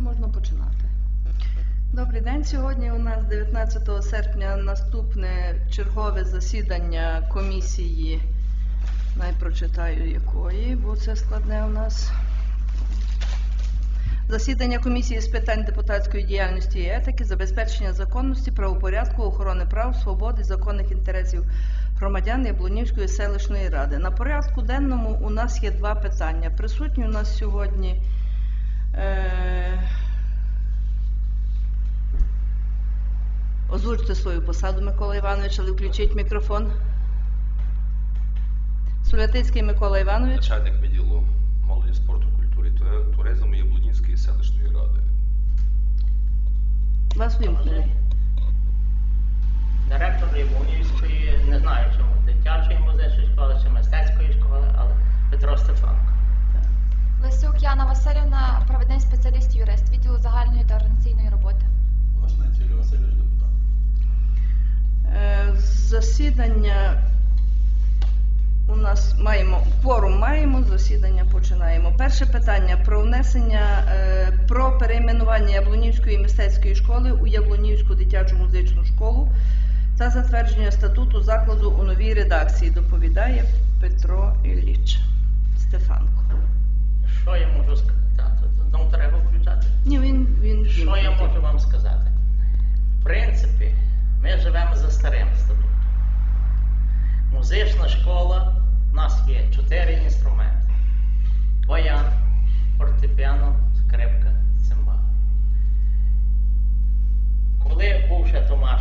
що можна починати. Добрий день. Сьогодні у нас 19 серпня наступне чергове засідання комісії. Найпрочитаю якої, бо це складне у нас. Засідання комісії з питань депутатської діяльності і етики, забезпечення законності, правопорядку, охорони прав, свободи, законних інтересів громадян Яблунівської селищної ради. На порядку денному у нас є два питання. Присутні у нас сьогодні. Е... Озвучте свою посаду, Микола Іванович, але включіть мікрофон. Сулятицький Микола Іванович. Начальник відділу молоді, спорту, культури і тури- туризму Яблунівської селищної ради. Вас вимкнули. Директор Яблунівської, не знаю чому, дитячої музичної школи чи мистецької школи, але Петро Стефанко. Лисюк Яна Васильівна, провідний спеціаліст-юрист відділу загальної та організаційної роботи. Власне, Юрій Васильович депутат. Е, Засідання у нас маємо кворум маємо, засідання починаємо. Перше питання про внесення е, про перейменування Яблунівської мистецької школи у Яблунівську дитячу музичну школу та затвердження статуту закладу у новій редакції. Доповідає Петро Ілліч Стефанко. Що я можу сказати? Знову треба включати. Ні, він він Що я вимкнутий. можу вам сказати? В принципі, ми живемо за старим статутом. Музична школа, у нас є чотири інструменти: баян, фортепіано, скрипка, цимбал. Коли був ще Томаш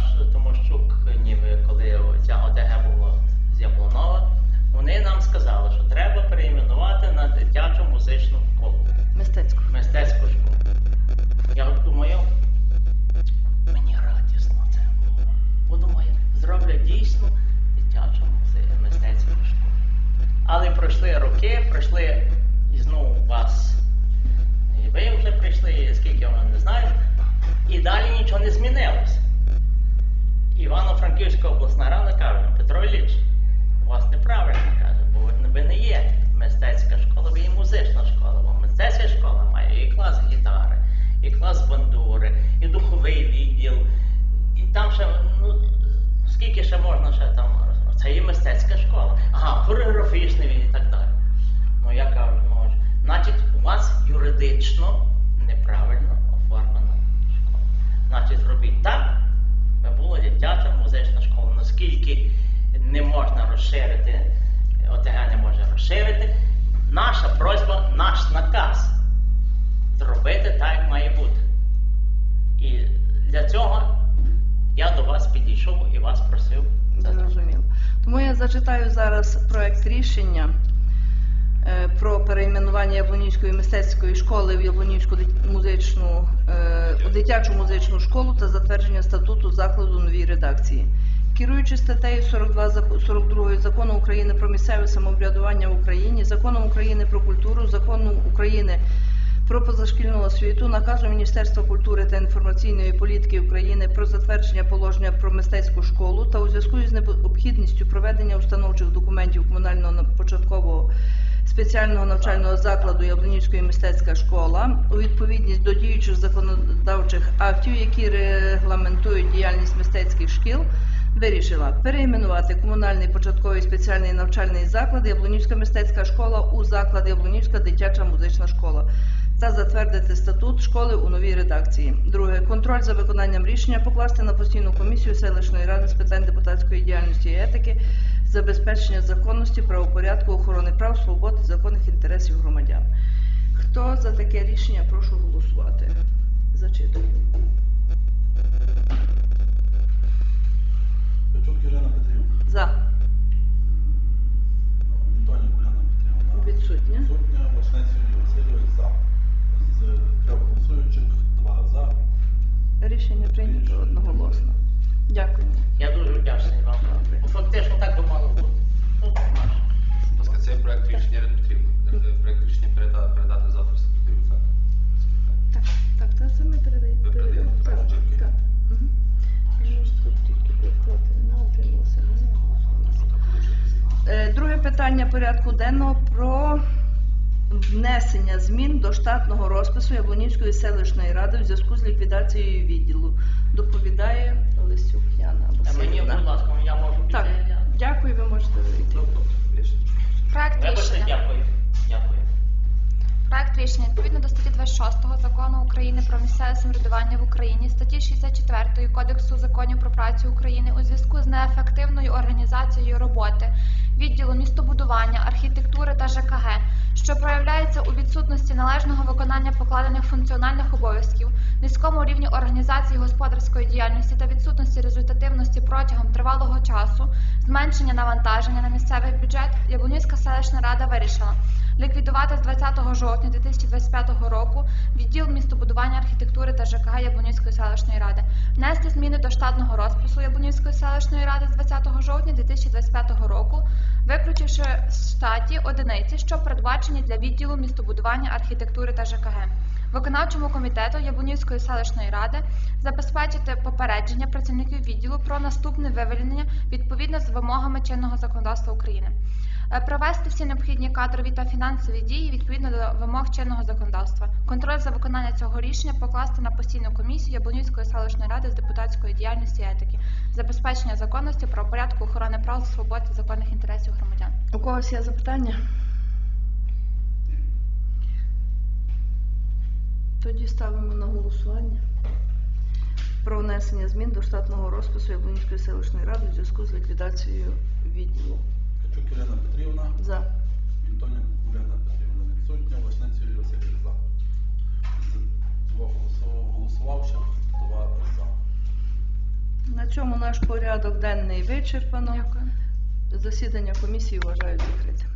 юридично неправильно оформлена школа. Значить, зробіть так, би була дитяча музична школа. Наскільки не можна розширити, ОТГ не може розширити. Наша просьба, наш наказ зробити так, як має бути. І для цього я до вас підійшов і вас просив. Зрозуміло. Тому я зачитаю зараз проект рішення про перейменування Яблунівської мистецької школи в Яблунівську дит- музичну е, дитячу музичну школу та затвердження статуту закладу новій редакції. Керуючи статтею 42 42 закону України про місцеве самоврядування в Україні, законом України про культуру, законом України про позашкільну освіту, наказу Міністерства культури та інформаційної політики України про затвердження положення про мистецьку школу та у зв'язку із необхідністю проведення установчих документів комунального початкового спеціального навчального закладу Яблунівської мистецька школа у відповідність до діючих законодавчих актів, які регламентують діяльність мистецьких шкіл, вирішила перейменувати комунальний початковий спеціальний навчальний заклад Яблунівська мистецька школа у заклад Яблунівська дитяча музична школа та затвердити статут школи у новій редакції. Друге, контроль за виконанням рішення покласти на постійну комісію селищної ради з питань депутатської діяльності і етики, забезпечення законності, правопорядку, охорони прав, свобод і законних інтересів громадян. Хто за таке рішення, прошу внесення змін до штатного розпису Яблонівської селищної ради у зв'язку з ліквідацією відділу. Доповідає Олесюк Яна Та мені, Васильівна. будь ласка, я можу піти. Так, Я- дякую, ви можете вийти. Рішення. Проект Вибачте, рішення. дякую. Дякую. Проект рішення відповідно до статті 26 закону України про місцеве самоврядування в Україні, статті 64 Кодексу законів про працю України у зв'язку з неефективною організацією роботи відділу містобудування, архітектури та ЖКГ, що проявляється у відсутності належного виконання покладених функціональних обов'язків, низькому рівні організації господарської діяльності та відсутності результативності протягом тривалого часу, зменшення навантаження на місцевий бюджет, Яблунівська селищна рада вирішила ліквідувати з 20 жовтня 2025 року відділ містобудування архітектури та ЖКГ Яблунівської селищної ради, внести зміни до штатного розпису Яблунівської селищної ради з 20 жовтня 2025 року, виключивши з штаті одиниці, що передбачені для відділу містобудування архітектури та ЖКГ. Виконавчому комітету Яблунівської селищної ради забезпечити попередження працівників відділу про наступне вивільнення відповідно з вимогами чинного законодавства України. Е, Провести всі необхідні кадрові та фінансові дії відповідно до вимог чинного законодавства. Контроль за виконання цього рішення покласти на постійну комісію Яблунівської селищної ради з депутатської діяльності і етики, забезпечення законності, правопорядку, охорони прав, свобод та законних інтересів громадян. У когось є запитання? Тоді ставимо на голосування про внесення змін до штатного розпису Яблонівської селищної ради у зв'язку з ліквідацією відділу. Качук Ірина Петрівна, За. Вінтонін Олена Петрівна відсутня, Васниця Юрій Васильович за. З двох голосувавших, голосувавши, два за. На цьому наш порядок денний вичерпано. Дякую. Засідання комісії вважають закритим.